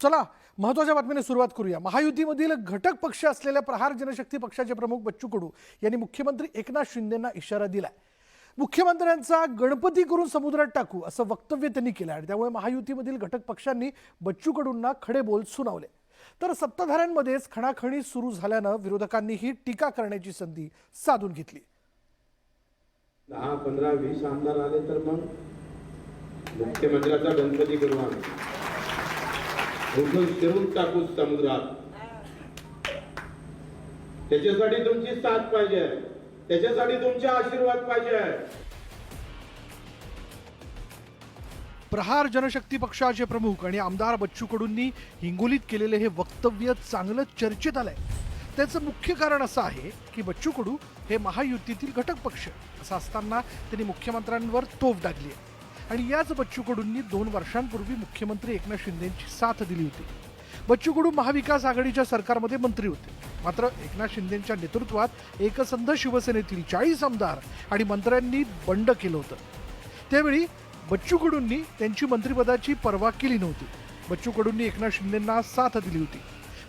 चला महत्त्वाच्या बातमीने सुरुवात करूया. महायुतीमधील घटक पक्ष असलेल्या प्रहार जनशक्ती पक्षाचे प्रमुख बच्चू कडू यांनी मुख्यमंत्री एकनाथ शिंदेंना इशारा दिलाय. मुख्यमंत्र्यांचा गणपती करून समुद्रात टाकू असं वक्तव्य त्यांनी केलं आणि त्यामुळे महायुतीमधील घटक पक्षांनी बच्चू कडूंना खडे बोल सुनावले. तर सत्ताधाऱ्यांमध्येच खणाखणी सुरू झाल्यानं विरोधकांनीही टीका करण्याची संधी साधून घेतली. दहा पंधरा वीस आमदार आले तर मग मुख्यमंत्र्याचा गणपती करू आम्ही. उठून फिरून टाकू समुद्रात. त्याच्यासाठी तुमची साथ पाहिजे. त्याच्यासाठी तुमचे आशीर्वाद पाहिजे. प्रहार जनशक्ती पक्षाचे प्रमुख आणि आमदार बच्चू कडूंनी हिंगोलीत केलेले हे वक्तव्य चांगलं चर्चेत आलंय. त्याचं मुख्य कारण असं आहे की बच्चू कडू हे महायुतीतील घटक पक्ष असं असताना त्यांनी मुख्यमंत्र्यांवर तोफ डागली आहे आणि याच बच्चू कडूंनी दोन वर्षांपूर्वी मुख्यमंत्री एकनाथ शिंदेची साथ दिली होती. बच्चू कडू महाविकास आघाडीच्या सरकारमध्ये मंत्री होते. मात्र एकनाथ शिंदेच्या नेतृत्वात एकसंध शिवसेनेतील चाळीस आमदार आणि मंत्र्यांनी बंड केलं होतं. त्यावेळी बच्चू कडूंनी त्यांची मंत्रिपदाची पर्वा केली नव्हती. बच्चू कडूंनी एकनाथ शिंदेंना साथ दिली होती.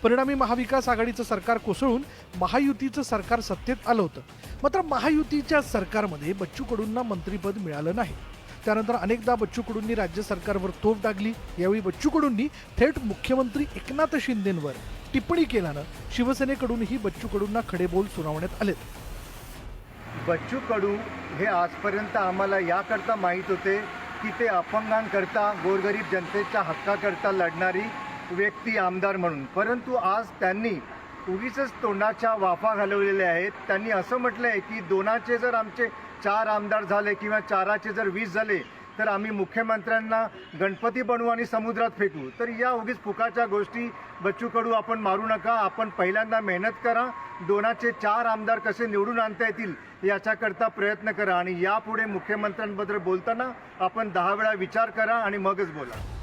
परिणामी महाविकास आघाडीचं सरकार कोसळून महायुतीचं सरकार सत्तेत आलं होतं. मात्र महायुतीच्या सरकारमध्ये बच्चू कडूंना मंत्रिपद मिळालं नाही. त्यानंतर अनेकदा बच्चू कडूंनी राज्य सरकारवर तोफ डागली यावेळी बच्चू कडूंनी थेट मुख्यमंत्री एकनाथ शिंदेंवर टिप्पणी केल्यानं शिवसेनेकडूनही बच्चू कडूंना खडे बोल सुनावण्यात आलेत. बच्चू कडू हे आजपर्यंत आम्हाला याकरता माहीत होते की ते अपंगांकरता गोरगरीब जनतेच्या हक्काकरता लढणारी व्यक्ती आमदार म्हणून. परंतु आज त्यांनी उगीच तोंडाच्या वाफा घालवलेल्या आहेत. त्यांनी असं म्हटलं आहे की दोनाचे जर आमचे चार आमदार झाले किंवा चाराचे जर वीस झाले तर आम्ही मुख्यमंत्र्यांना गणपती बनवू आणि समुद्रात फेकू. तर या उगीच फुकाच्या गोष्टी बच्चू कडू आपण मारू नका. आपण पहिल्यांदा मेहनत करा. दोनाचे चार आमदार कसे निवडून आणता येतील याच्याकरता प्रयत्न करा. आणि यापुढे मुख्यमंत्र्यांबद्दल बोलताना आपण दहा वेळा विचार करा आणि मगच बोला.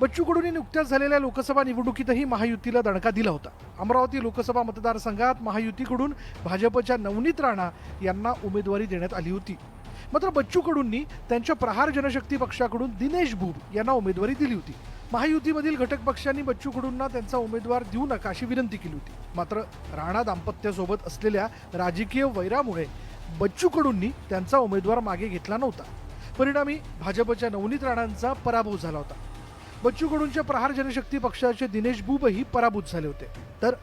बच्चू कडूंनी नुकत्याच झालेल्या लोकसभा निवडणुकीतही महायुतीला दणका दिला होता. अमरावती लोकसभा मतदारसंघात महायुतीकडून भाजपच्या नवनीत राणा यांना उमेदवारी देण्यात आली होती. मात्र बच्चू कडूंनी त्यांच्या प्रहार जनशक्ती पक्षाकडून दिनेश भूब यांना उमेदवारी दिली होती. महायुतीमधील घटक पक्षांनी बच्चू कडूंना त्यांचा उमेदवार देऊ नका अशी विनंती केली होती. मात्र राणा दाम्पत्यासोबत असलेल्या राजकीय वैरामुळे बच्चू कडूंनी त्यांचा उमेदवार मागे घेतला नव्हता. परिणामी भाजपच्या नवनीत राणांचा पराभव झाला होता. बच्चू कडूंच्या प्रहार जनशक्ती पक्षाचे दिनेश बुबही पराभूत झाले होते. तर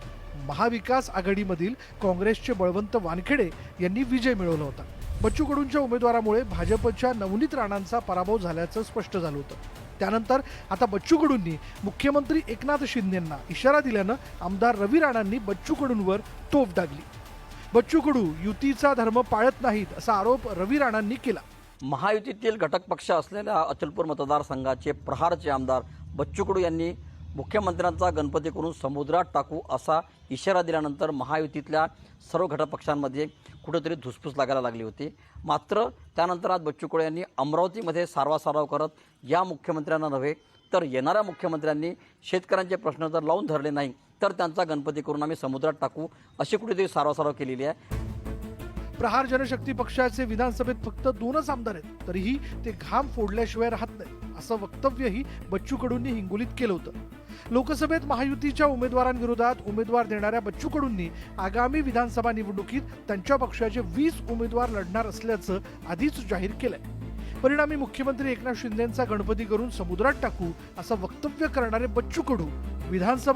महाविकास आघाडीमधील काँग्रेसचे बळवंत वानखेडे यांनी विजय मिळवला होता. बच्चू कडूंच्या उमेदवारामुळे भाजपच्या नवनीत राणांचा पराभव झाल्याचं स्पष्ट झालं होतं. त्यानंतर आता बच्चू कडूंनी मुख्यमंत्री एकनाथ शिंदेंना इशारा दिल्यानं आमदार रवी राणांनी बच्चू कडूंवर तोफ डागली बच्चू कडू युतीचा धर्म पाळत नाहीत असा आरोप रवी राणांनी केला. महायुतीतील घटक पक्ष असलेल्या अचलपूर मतदारसंघाचे प्रहारचे आमदार बच्चू कडू यांनी मुख्यमंत्र्यांचा गणपती करून समुद्रात टाकू असा इशारा दिल्यानंतर महायुतीतल्या सर्व घटक पक्षांमध्ये कुठेतरी धुसफूस लागायला लागली होती. मात्र त्यानंतर आज बच्चू कडू यांनी अमरावतीमध्ये सारवासाराव करत या मुख्यमंत्र्यांना नव्हे तर येणाऱ्या मुख्यमंत्र्यांनी शेतकऱ्यांचे प्रश्न जर लावून धरले नाही तर त्यांचा गणपती करून आम्ही समुद्रात टाकू अशी कुठेतरी सारवासाराव केलेली आहे. प्रहार जनशक्ती पक्षाचे विधानसभेत फक्त दोनच आमदार आहेत. तरीही ते घाम फोडल्याशिवाय राहत नाही असं वक्तव्यही बच्चू कडूंनी हिंगोलीत केलं होतं. लोकसभेत महायुतीच्या उमेदवारांविरोधात उमेदवार देणाऱ्या बच्चू कडूंनी आगामी विधानसभा निवडणुकीत त्यांच्या पक्षाचे वीस उमेदवार लढणार असल्याचं आधीच जाहीर केलंय. परिणामी मुख्यमंत्री एकनाथ शिंदेचा गणपती करून समुद्रात टाकू असं वक्तव्य करणारे बच्चू कडू विधानसभा